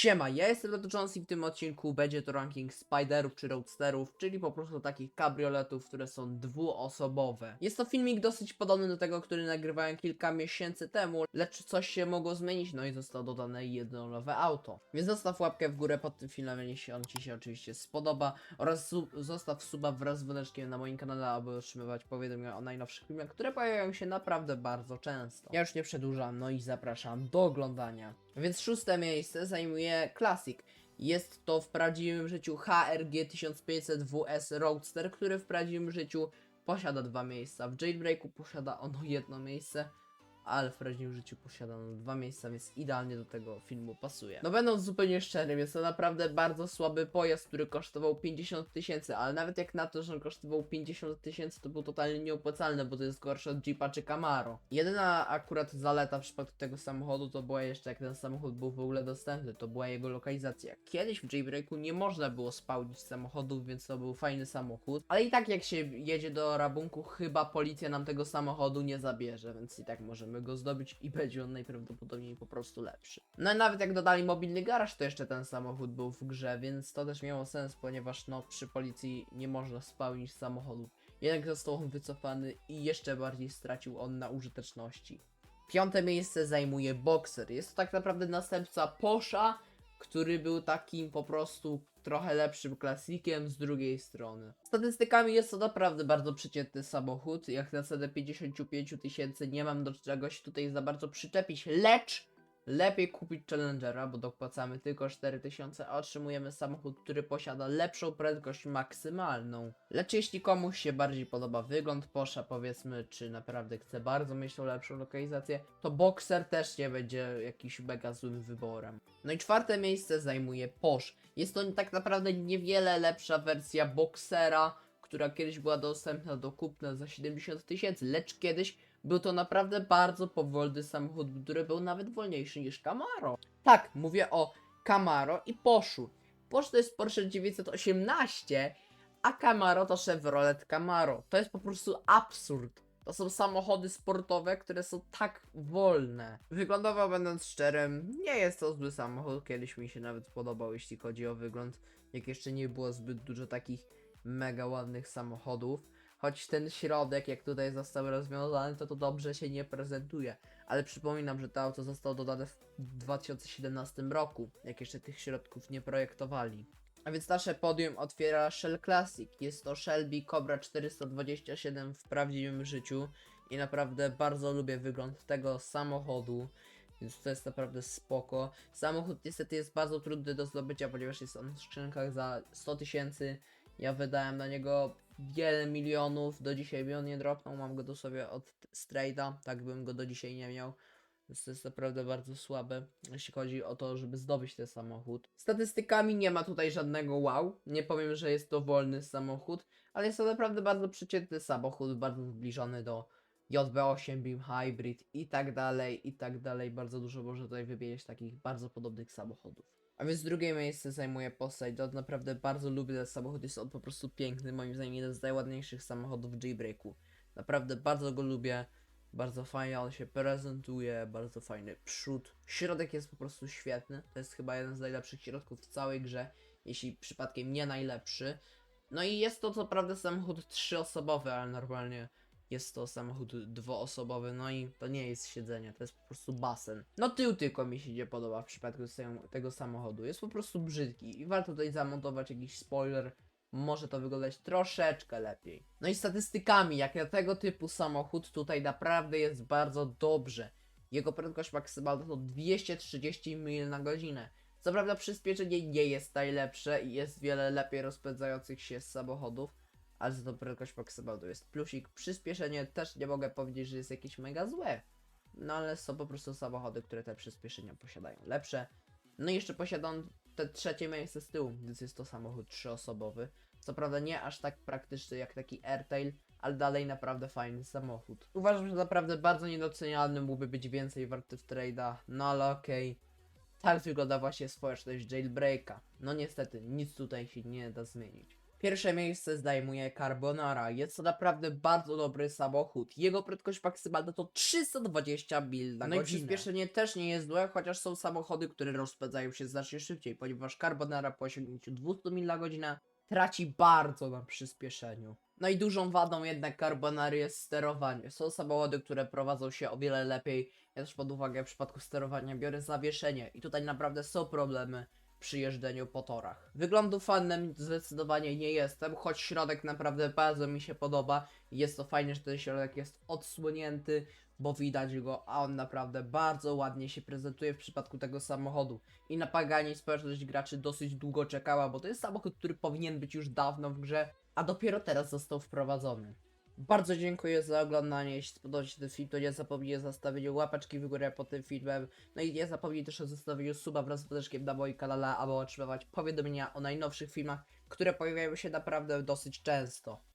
Siema, ja jestem Loto Jones i w tym odcinku będzie to ranking Spiderów czy Roadsterów, czyli po prostu takich kabrioletów, które są dwuosobowe. Jest to filmik dosyć podobny do tego, który nagrywałem kilka miesięcy temu, lecz coś się mogło zmienić, no i zostało dodane jedno nowe auto. Więc zostaw łapkę w górę pod tym filmem, jeśli on Ci się oczywiście spodoba oraz zostaw suba wraz z dzwoneczkiem na moim kanale, aby otrzymywać powiadomienia o najnowszych filmach, które pojawiają się naprawdę bardzo często. Ja już nie przedłużam, no i zapraszam do oglądania. Więc szóste miejsce zajmuje Classic. Jest to w prawdziwym życiu HRG 1500 WS Roadster, który w prawdziwym życiu posiada dwa miejsca. W Jailbreaku posiada ono jedno miejsce, ale w prawdziwym życiu posiada ono dwa miejsca, więc idealnie do tego filmu pasuje. No będąc zupełnie szczerym, jest to naprawdę bardzo słaby pojazd, który kosztował 50 tysięcy, ale nawet jak na to, że on kosztował 50 tysięcy, to był totalnie nieopłacalny, bo to jest gorsze od Jeepa czy Camaro. Jedyna akurat zaleta w przypadku tego samochodu to była jeszcze jak ten samochód był w ogóle dostępny, to była jego lokalizacja. Kiedyś w Jailbreaku nie można było spełnić samochodów, więc to był fajny samochód, ale i tak jak się jedzie do rabunku, chyba policja nam tego samochodu nie zabierze, więc i tak możemy go zdobyć i będzie on najprawdopodobniej po prostu lepszy. No i nawet jak dodali mobilny garaż, to jeszcze ten samochód był w grze, więc to też miało sens, ponieważ no przy policji nie można spełnić samochodów. Jednak został on wycofany i jeszcze bardziej stracił on na użyteczności. Piąte miejsce zajmuje Boxer. Jest to tak naprawdę następca Posza, który był takim po prostu trochę lepszym klasikiem z drugiej strony. Statystykami jest to naprawdę bardzo przeciętny samochód. Jak na cenę 55 tysięcy nie mam do czegoś tutaj za bardzo przyczepić, lecz lepiej kupić Challengera, bo dopłacamy tylko 4000, a otrzymujemy samochód, który posiada lepszą prędkość maksymalną. Lecz jeśli komuś się bardziej podoba wygląd Porsche, powiedzmy, czy naprawdę chce bardzo mieć tą lepszą lokalizację, to Boxer też nie będzie jakiś mega złym wyborem. No i czwarte miejsce zajmuje Porsche. Jest to tak naprawdę niewiele lepsza wersja Boxera, która kiedyś była dostępna do kupna za 70 tysięcy, lecz kiedyś był to naprawdę bardzo powolny samochód, który był nawet wolniejszy niż Camaro. Tak, mówię o Camaro i Poszu. Porsche to jest Porsche 918, a Camaro to Chevrolet Camaro. To jest po prostu absurd. To są samochody sportowe, które są tak wolne. Wyglądowo będąc szczerym, nie jest to zły samochód. Kiedyś mi się nawet podobał, jeśli chodzi o wygląd. Jak jeszcze nie było zbyt dużo takich mega ładnych samochodów. Choć ten środek, jak tutaj został rozwiązany, to to dobrze się nie prezentuje. Ale przypominam, że to auto zostało dodane w 2017 roku, jak jeszcze tych środków nie projektowali. A więc nasze podium otwiera Shell Classic. Jest to Shelby Cobra 427 w prawdziwym życiu i naprawdę bardzo lubię wygląd tego samochodu. Więc to jest naprawdę spoko. Samochód niestety jest bardzo trudny do zdobycia, ponieważ jest on w skrzynkach za 100 tysięcy. Ja wydałem na niego wiele milionów, do dzisiaj mi on nie dropnął, mam go do sobie od Strayda, tak bym go do dzisiaj nie miał. Więc to jest naprawdę bardzo słabe, jeśli chodzi o to, żeby zdobyć ten samochód. Statystykami nie ma tutaj żadnego wow. Nie powiem, że jest to wolny samochód, ale jest to naprawdę bardzo przeciętny samochód, bardzo zbliżony do JB8 Beam Hybrid i tak dalej, i tak dalej. Bardzo dużo można tutaj wymienić takich bardzo podobnych samochodów. A więc drugie miejsce zajmuje Poseidon. Naprawdę bardzo lubię ten samochód, jest on po prostu piękny. Moim zdaniem jeden z najładniejszych samochodów w Jailbreaku. Naprawdę bardzo go lubię. Bardzo fajnie on się prezentuje, bardzo fajny przód. Środek jest po prostu świetny. To jest chyba jeden z najlepszych środków w całej grze, jeśli przypadkiem nie najlepszy. No i jest to co prawda samochód trzyosobowy, ale normalnie jest to samochód dwuosobowy, no i to nie jest siedzenie, to jest po prostu basen. No tył tylko mi się nie podoba w przypadku tego samochodu, jest po prostu brzydki i warto tutaj zamontować jakiś spoiler, może to wyglądać troszeczkę lepiej. No i statystykami, jak na tego typu samochód tutaj naprawdę jest bardzo dobrze. Jego prędkość maksymalna to 230 mil na godzinę. Co prawda przyspieszenie nie jest najlepsze i jest wiele lepiej rozpędzających się samochodów, ale za to prędkość maksymalna jest plusik. Przyspieszenie też nie mogę powiedzieć, że jest jakieś mega złe. No ale są po prostu samochody, które te przyspieszenia posiadają lepsze. No i jeszcze posiadam te trzecie miejsce z tyłu, więc jest to samochód trzyosobowy. Co prawda nie aż tak praktyczny jak taki Airtail, ale dalej naprawdę fajny samochód. Uważam, że naprawdę bardzo niedocenialny mógłby być więcej warty w trade'a, no ale okej. Tak wygląda właśnie społeczność Jailbreaka. No niestety, nic tutaj się nie da zmienić. Pierwsze miejsce zajmuje Carbonara. Jest to naprawdę bardzo dobry samochód. Jego prędkość maksymalna to 320 mil na No i godzinę. przyspieszenie też nie jest złe, chociaż są samochody, które rozpędzają się znacznie szybciej, ponieważ Carbonara po osiągnięciu 200 mil na godzinę traci bardzo na przyspieszeniu. No i dużą wadą jednak Carbonary jest sterowanie. Są samochody, które prowadzą się o wiele lepiej. Ja też pod uwagę w przypadku sterowania biorę zawieszenie i tutaj naprawdę są problemy przy jeżdżeniu po torach. Wyglądu fanem zdecydowanie nie jestem, choć środek naprawdę bardzo mi się podoba. Jest to fajnie, że ten środek jest odsłonięty, bo widać go, a on naprawdę bardzo ładnie się prezentuje w przypadku tego samochodu. I na Pagani społeczność graczy dosyć długo czekała, bo to jest samochód, który powinien być już dawno w grze, a dopiero teraz został wprowadzony. Bardzo dziękuję za oglądanie. Jeśli spodobał się ten film, to nie zapomnij o zostawieniu łapeczki w górę pod tym filmem. No i nie zapomnij też o zostawieniu suba wraz z dzwoneczkiem na moim kanale, aby otrzymywać powiadomienia o najnowszych filmach, które pojawiają się naprawdę dosyć często.